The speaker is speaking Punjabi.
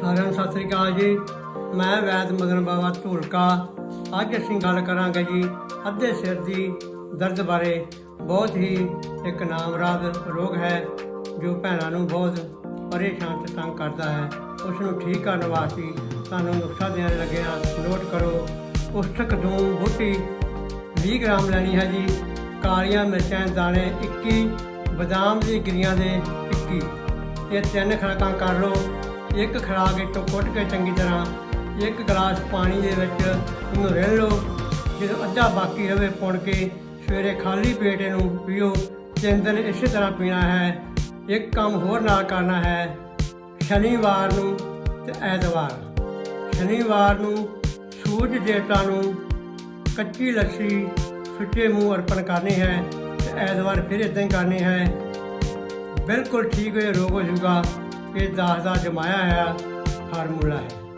ਸਾਰਿਆਂ ਨੂੰ ਸਤਿ ਸ੍ਰੀ ਅਕਾਲ ਜੀ। ਮੈਂ ਵੈਦ ਮਗਨ ਬਾਬਾ ਢੋਲਕਾ। ਅੱਜ ਅਸੀਂ ਗੱਲ ਕਰਾਂਗੇ ਜੀ ਅੱਧੇ ਸਿਰ ਦੀ ਦਰਦ ਬਾਰੇ। ਬਹੁਤ ਹੀ ਇੱਕ ਨਾਮਰਾਦ ਰੋਗ ਹੈ ਜੋ ਭੈਣਾਂ ਨੂੰ ਬਹੁਤ ਪਰੇਸ਼ਾਨ ਤੇ ਤੰਗ ਕਰਦਾ ਹੈ। ਉਸ ਨੂੰ ਠੀਕ ਕਰਨ ਵਾਸਤੇ ਸਾਨੂੰ ਨੁਕਸਾ ਦੇਣ ਲੱਗਿਆ ਨੋਟ ਕਰੋ ਉਸਤਕ ਦੂਮ ਬੂਟੀ 20 ਗ੍ਰਾਮ ਲੈਣੀ ਹੈ ਜੀ। ਕਾਲੀਆਂ ਮਿਰਚਾਂ, ਦਾਣੇ 21 ਬਦਾਮ ਦੀ ਗਿਰੀਆਂ ਦੇ 21 ਇਹ ਤਿੰਨ ਖੁਰਾਕਾਂ ਕਰ ਲਓ। ਇੱਕ ਖੁਰਾਕ ਇੱਟੋਂ ਕੁੱਟ ਕੇ ਚੰਗੀ ਤਰ੍ਹਾਂ ਇੱਕ ਗਲਾਸ ਪਾਣੀ ਦੇ ਵਿੱਚ ਇਹਨੂੰ ਰਿੰਨ ਲਓ, ਜਦੋਂ ਅੱਧਾ ਬਾਕੀ ਰਵੇ ਪੁਣ ਕੇ ਸਵੇਰੇ ਖਾਲੀ ਪੇਟ ਇਹਨੂੰ ਪੀਓ। ਤਿੰਨ ਦਿਨ ਇਸੇ ਤਰ੍ਹਾਂ ਪੀਣਾ ਹੈ, ਇੱਕ ਕੰਮ ਹੋਰ ਨਾਲ ਕਰਨਾ ਹੈ, ਸ਼ਨੀਵਾਰ ਨੂੰ ਤੇ ਐਤਵਾਰ। ਸ਼ਨੀਵਾਰ ਨੂੰ ਸੂਰਜ ਦੇਵਤਾ ਨੂੰ ਕੱਚੀ ਲੱਸੀ ਸੁੱਚੇ ਮੂੰਹ ਅਰਪਣ ਕਰਨੀ ਹੈ ਤੇ ਐਤਵਾਰ ਫਿਰ ਇਦਾਂ ਹੀ ਕਰਨੀ ਹੈ। ਬਿਲਕੁਲ ਠੀਕ ਹੋਏ, ਰੋਗ ਹੋ ਜਾਊਗਾ। ਇਹ ਦਾਸ ਦਾ ਜਮਾਇਆ ਹੋਇਆ ਫਾਰਮੂਲਾ ਹੈ।